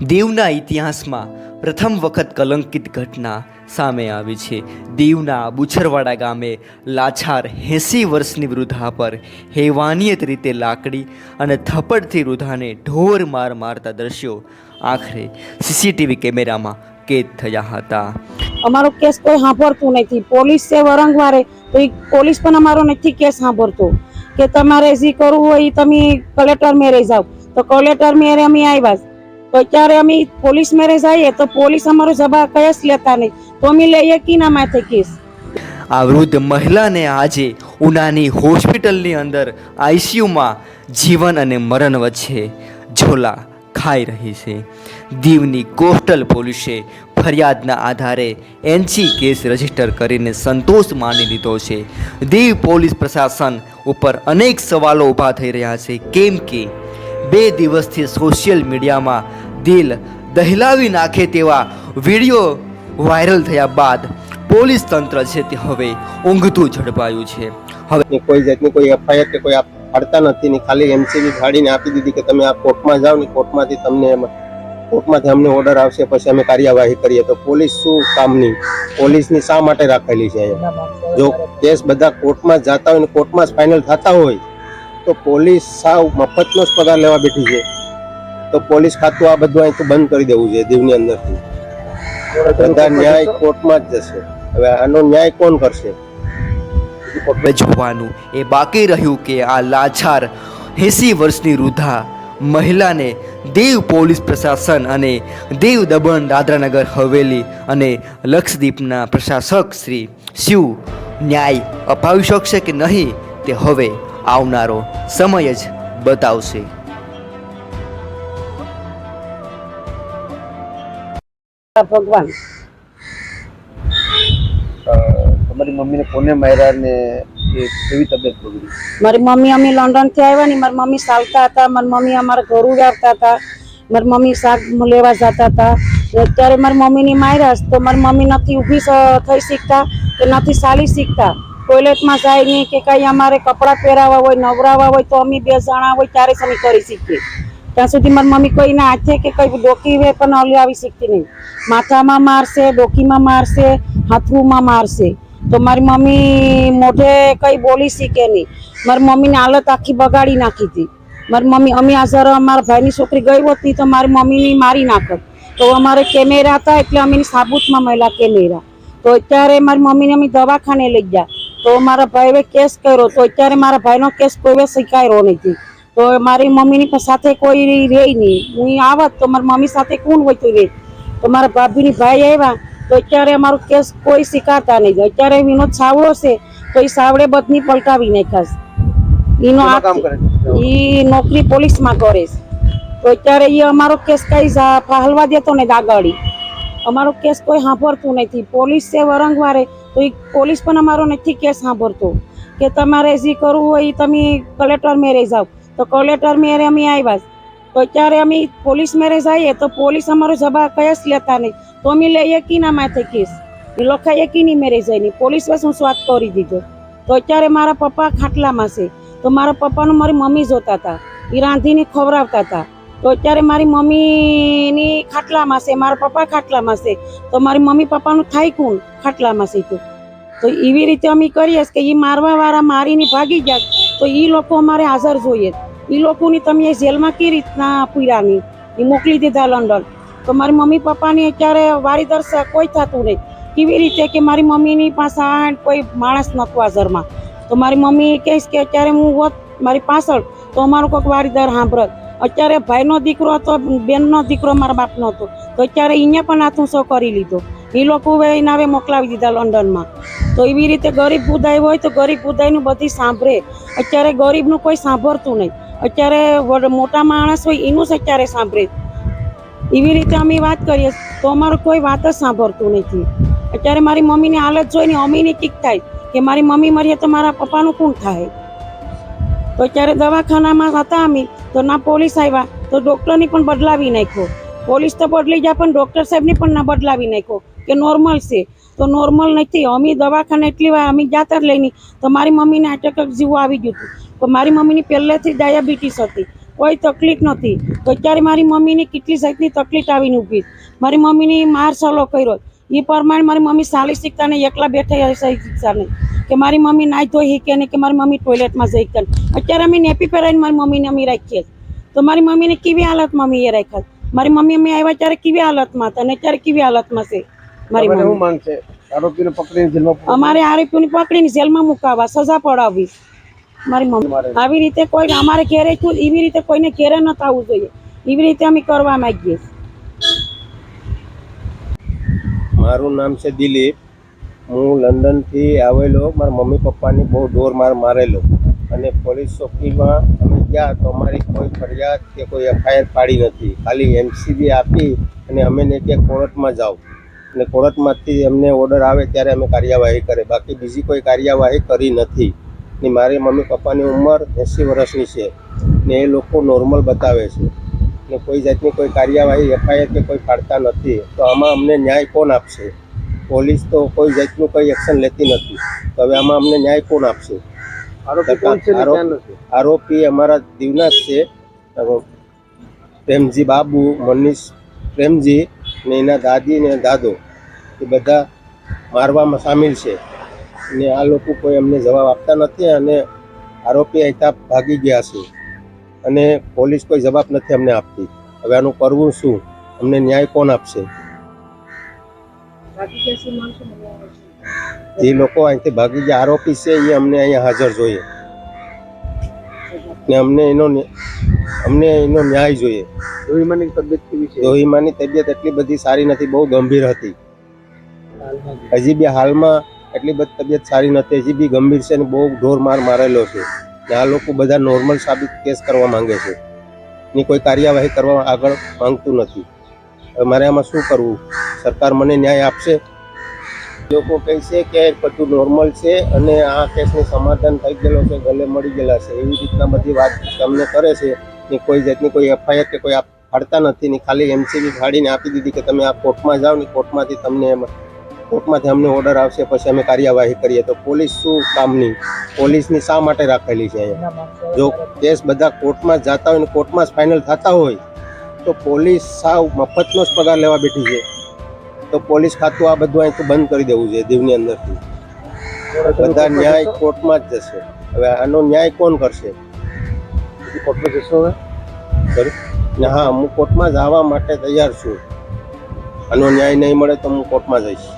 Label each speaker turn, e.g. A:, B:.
A: દીવના ઇતિહાસમાં પ્રથમ વખત કલંકિત ઘટના સામે આવી છે. દીવના બુછરવાડા ગામે લાછાર એંસી વર્ષની વૃદ્ધા પર હેવાનિયત રીતે લાકડી અને થપ્પડથી વૃદ્ધાને ઢોર માર મારતા દ્રશ્યો આખરે સીસીટીવી કેમેરામાં કેદ થયા હતા.
B: અમારો કેસ કોઈ સાંભળતું નથી. પોલીસ છે વરંગવારે તો એ પોલીસ પણ અમારો નથી કેસ સાંભળતો. કે તમારે જે કરવું હોય એ તમે કલેક્ટર મેરે જાઓ તો કલેક્ટર મેરે અમે આવ્યા તો અત્યારે અમે પોલીસ મેરે જઈએ તો પોલીસ અમારો જવાબ કયા લેતા નહીં? તો અમે લઈએ કીના માથે કેસ.
A: આ વૃદ્ધ મહિલાને આજે ઉનાની હોસ્પિટલની અંદર આઈસીયુમાં જીવન અને મરણ વચ્ચે ઝોલા ખાઈ રહી છે. દીવની કોસ્ટલ પોલીસે ફરિયાદના આધારે એનસી કેસ રજિસ્ટર કરીને સંતોષ માની લીધો છે. દીવ પોલીસ પ્રશાસન ઉપર અનેક સવાલો ઊભા થઈ રહ્યા છે. કેમ કે બે દિવસથી સોશિયલ મીડિયામાં દિલ દહેલાવી નાખે તેવા વીડિયો વાયરલ થયા બાદ પોલીસ તંત્ર છે તે હવે ઊંઘતું ઝડપાયું છે. હવે
C: કોઈ જાતની કોઈ એફઆઈઆર કે કોઈ પાડતા નથી ને ખાલી એમસીબી ફાડીને આપી દીધી કે તમે આ કોર્ટમાં જાઓ ને કોર્ટમાંથી તમને કોર્ટમાંથી અમને ઓર્ડર આવશે પછી અમે કાર્યવાહી કરીએ. તો પોલીસ શું કામની? પોલીસની શા માટે રાખેલી છે જો કેસ બધા કોર્ટમાં જતા હોય ને કોર્ટમાં જ ફાઇનલ થતા હોય, તો પોલીસ સાવ મફતનો જ પગાર લેવા બેઠી છે. તો પોલીસ ખાતું આ બધું અહીં તો બંધ કરી દેવું જોઈએ દીવની અંદરથી. બધા ન્યાય કોર્ટમાં જ જશે. હવે આનો ન્યાય કોણ કરશે?
A: જોવાનું એ બાકી રહ્યું કે આ લાચાર એંસી વર્ષની વૃદ્ધા મહિલાને દેવ પોલીસ પ્રશાસન અને દેવ દમણ દાદરાનગર હવેલી અને લક્ષદ્વીપના પ્રશાસક શ્રી શિવ ન્યાય અપાવી શકશે કે નહીં તે હવે આવનારો સમય જ બતાવશે.
B: ભગવાન.
C: તમારી મમ્મીને કોને માર્યા ને એ કેવી તબિયત બગડી
B: મારી મમ્મી અમે લંડનથી આવ્યા ને મારી મમ્મી ચાલતા હતા મારી મમ્મી અમારા ઘર આવતા હતા મારી મમ્મી શાક લેવા જતા હતા. અત્યારે મારી મમ્મીની માર્યા છે તો મારી મમ્મી નથી ઊભી થઈ શીખતા કે નથી ચાલી શીખતા. ટોયલેટમાં જાય નહીં કે કઈ અમારે કપડાં પહેરાવા હોય નવરાવા હોય તો અમે બે જણા હોય ત્યારે જ અમે કરી શીખીએ ત્યાં સુધી મારી મમ્મી કોઈના હાથે કે કઈ ડોકી પણ આવી શીખતી નહીં. માથામાં મારશે, ડોકીમાં મારશે હાથુમાં મારશે. તો મારી મમ્મી મોઢે કઈ બોલી શીખે નહીં. મારી મમ્મીની હાલત આખી બગાડી નાખી હતી. મારી મમ્મી, અમે હાજર અમારા ભાઈની છોકરી ગઈ હોતી તો મારી મમ્મીની મારી નાખત. તો અમારે કેમેરા હતા એટલે અમે સાબુતમાં મળેલા કેમેરા. તો અત્યારે મારી મમ્મીને અમે દવાખાને લઈ ગયા. તો મારા ભાઈએ કેસ કર્યો. તો અત્યારે મારા ભાઈનો કેસ કોઈ સ્વીકાર્યો નથી. તો મારી મમ્મીની સાથે કોઈ રહે નહીં. હું આવત તો મારી મમ્મી સાથે કોણ હોય તો રહે તો મારા ભાભીની ભાઈ આવ્યા તો અત્યારે અમારો કેસ કોઈ સ્વીકારતા નહીં. અત્યારે એનો સાવડો છે તો એ સાવડે બદની પલટાવી નાખાશ એનો એ નોકરી પોલીસમાં કરે છે. તો અત્યારે એ અમારો કેસ કઈ ફાલવા દેતો ને દાગાડી. અમારો કેસ કોઈ સાંભળતું નથી. પોલીસ છે વરંગવારે તો એ પોલીસ પણ અમારો નથી કેસ સાંભળતો. કે તમારે જે કરવું હોય એ તમે કલેક્ટર મેરે જાઓ તો કલેક્ટર મેરે અમે આવ્યા તો અત્યારે અમે પોલીસ મેરેજ આવીએ તો પોલીસ અમારો જવાબ કયા લેતા નહીં. તો અમે લઈએ કીના માથે કેસ. એ લોકો કીની મેરેજ આવીને પોલીસ પાસે હું સ્વાદ કરી દીધો. તો અત્યારે મારા પપ્પા ખાટલામાં છે. તો મારા પપ્પાનું મારી મમ્મી જોતા હતા. એ રાંધીને ખવડાવતા હતા. તો અત્યારે મારી મમ્મીની ખાટલામાં છે. મારા પપ્પા ખાટલામાં છે. તો મારી મમ્મી પપ્પાનું થાય કોણ? ખાટલામાં છે તો. તો એવી રીતે અમે કરીએ કે એ મારવાવાળા મારીને ભાગી જાય. તો એ લોકો અમારે હાજર જોઈએ. એ લોકોની તમે જેલમાં કઈ રીતના પૂર્યાની એ મોકલી દીધા લંડન. તો મારી મમ્મી પપ્પાની અત્યારે વારીદર સ- કોઈ થતું નહીં. કેવી રીતે કે મારી મમ્મીની પાસે આઠ કોઈ માણસ નહોતું હાજરમાં તો મારી મમ્મી કહીશ કે અત્યારે હું હોત મારી પાછળ, તો અમારો કોઈક વારીદાર સાંભળત. અત્યારે ભાઈનો દીકરો હતો, બેનનો દીકરો મારા બાપનો હતો. તો અત્યારે અહીંયા પણ શો કરી લીધો. એ લોકો એના હવે મોકલાવી દીધા લંડનમાં. તો એવી રીતે ગરીબ બુદાઈ હોય તો ગરીબ બુદાઈનું બધી સાંભળે. અત્યારે ગરીબનું કોઈ સાંભળતું નહીં. અત્યારે મોટા માણસ હોય એનું જ અત્યારે સાંભળે. એવી રીતે અમે વાત કરીએ, તો અમારું કોઈ વાત જ સાંભળતું નથી. અત્યારે મારી મમ્મીની હાલત જોઈને અમીની કીક થાય કે મારી મમ્મી મરીએ તો મારા પપ્પાનું કોણ થાય? તો અત્યારે દવાખાનામાં હતા અમે, તો ના પોલીસ આવ્યા, તો ડૉક્ટરની પણ બદલાવી નાખ્યો. પોલીસ તો બદલી જાય, પણ ડૉક્ટર સાહેબને પણ ના બદલાવી નાખ્યો કે નોર્મલ છે. તો નોર્મલ નથી, અમે દવાખાને એટલી વાર અમે જાતર લઈને, તો મારી મમ્મીને અટેક જેવું આવી ગયું હતું. મારી મમ્મીની પહેલેથી ડાયાબિટીસ હતી. કોઈ તકલીફ નથી તો અત્યારે મારી મમ્મીની કેટલી જાતની તકલીફ આવીને ઊભી. મારી મમ્મીની માર સલો કર્યો. એ પ્રમાણે મારી મમ્મી સાલી શીખતા ને એકલા બેઠા સહી શીખતા નહીં કે મારી મમ્મી નાઈ ધોઈ શીખે ને કે મારી મમ્મી ટોયલેટમાં જઈ કે અત્યારે અમે નેપી પહેરાવીને મારી મમ્મીને અમે રાખીએ તો મારી મમ્મીને કેવી હાલતમાં અમે એ રાખ્યા મારી મમ્મી અમે આવ્યા ત્યારે કેવી હાલતમાં હતા અને અત્યારે કેવી હાલતમાં છે? મારી મમ્મી. અમારે આરોપીઓને પકડીને જેલમાં મુકાવવા સજા પડાવવી. મારી મમ્મી. આવી રીતે કોઈ અમારે ઘેરે થયું એવી રીતે કોઈને ઘેરે ન થવું જોઈએ. એવી રીતે અમે કરવા માંગીએ
C: મારું નામ છે દિલીપ. હું લંડનથી આવેલો. મારા મમ્મી પપ્પાની બહુ દોર માર મારેલો. અને પોલીસ ચોકીમાં અમે ગયા તો અમારી કોઈ ફરિયાદ કે કોઈ એફઆઈઆર પાડી નથી. ખાલી એમસીબી આપી અને અમે ને ત્યાં કોર્ટમાં જાઓ. અને કોર્ટમાંથી એમને ઓર્ડર આવે ત્યારે અમે કાર્યવાહી કરે. બાકી બીજી કોઈ કાર્યવાહી કરી નથી. ને મારી મમ્મી પપ્પાની ઉંમર એંસી વર્ષની છે ને એ લોકો નોર્મલ બતાવે છે ને કોઈ જાતની કોઈ કાર્યવાહી એફઆઈઆર કે કોઈ પાડતા નથી. તો આમાં અમને ન્યાય કોણ આપશે? પોલીસ તો કોઈ જાતનું કોઈ એક્શન લેતી નથી. તો હવે આમાં અમને ન્યાય કોણ આપશે?
D: આરોપી
C: અમારા દીવના છે. પ્રેમજી બાબુ મનીષ પ્રેમજી ને એના દાદી ને દાદો એ બધા મારવામાં સામેલ છે. ને આ લોકો કોઈ અમને જવાબ આપતા નથી અને આરોપી અહીંતા ભાગી ગયા છે. અને પોલીસ કોઈ જવાબ નથી અમને આપતી. હવે આનું કરવું શું? અમને ન્યાય કોણ આપશે? જે લોકો અહીંથી ભાગી ગયા આરોપી છે એ અમને અહીંયા હાજર જોઈએ. ને અમને એનો અમને એનો ન્યાય જોઈએ.
D: રોહિમાની તબિયત કેવી છે?
C: રોહિમાની તબિયત એટલી બધી સારી નથી બહુ ગંભીર હતી. હજી બી હાલમાં એટલી બધી તબિયત સારી નથી, હજી બી ગંભીર છે ને બહુ ઢોર માર મારેલો છે. ને આ લોકો બધા નોર્મલ સાબિત કેસ કરવા માંગે છે. ની કોઈ કાર્યવાહી કરવા આગળ માંગતું નથી. હવે મારે આમાં શું કરવું? સરકાર મને ન્યાય આપશે? લોકો કહે છે કે બધું નોર્મલ છે અને આ કેસનું સમાધાન થઈ ગયેલો છે, ગલે મળી ગયેલા છે. એવી રીતના બધી વાત તમને કરે છે ને કોઈ જાતની કોઈ એફઆઈઆર કે કોઈ ફાડતા નથી ને ખાલી એમસીબી ફાડીને આપી દીધી કે તમે આ કોર્ટમાં જાઓ ને કોર્ટમાંથી તમને એમ કોર્ટમાંથી અમને ઓર્ડર આવશે પછી અમે કાર્યવાહી કરીએ. તો પોલીસ શું કામની? પોલીસની શા માટે રાખેલી છે અહીંયા? જો કેસ બધા કોર્ટમાં જ જતા હોય ને કોર્ટમાં જ ફાઇનલ થતા હોય તો પોલીસ સાવ મફતનો જ પગાર લેવા બેઠી છે. તો પોલીસ ખાતું આ બધું અહીં તો બંધ કરી દેવું છે દીવની અંદરથી. બધા ન્યાય કોર્ટમાં જ જશે. હવે આનો ન્યાય કોણ કરશે?
D: કોર્ટમાં જશો હવે?
C: હા હું કોર્ટમાં જવા માટે તૈયાર છું. આનો ન્યાય નહીં મળે તો હું કોર્ટમાં જઈશ.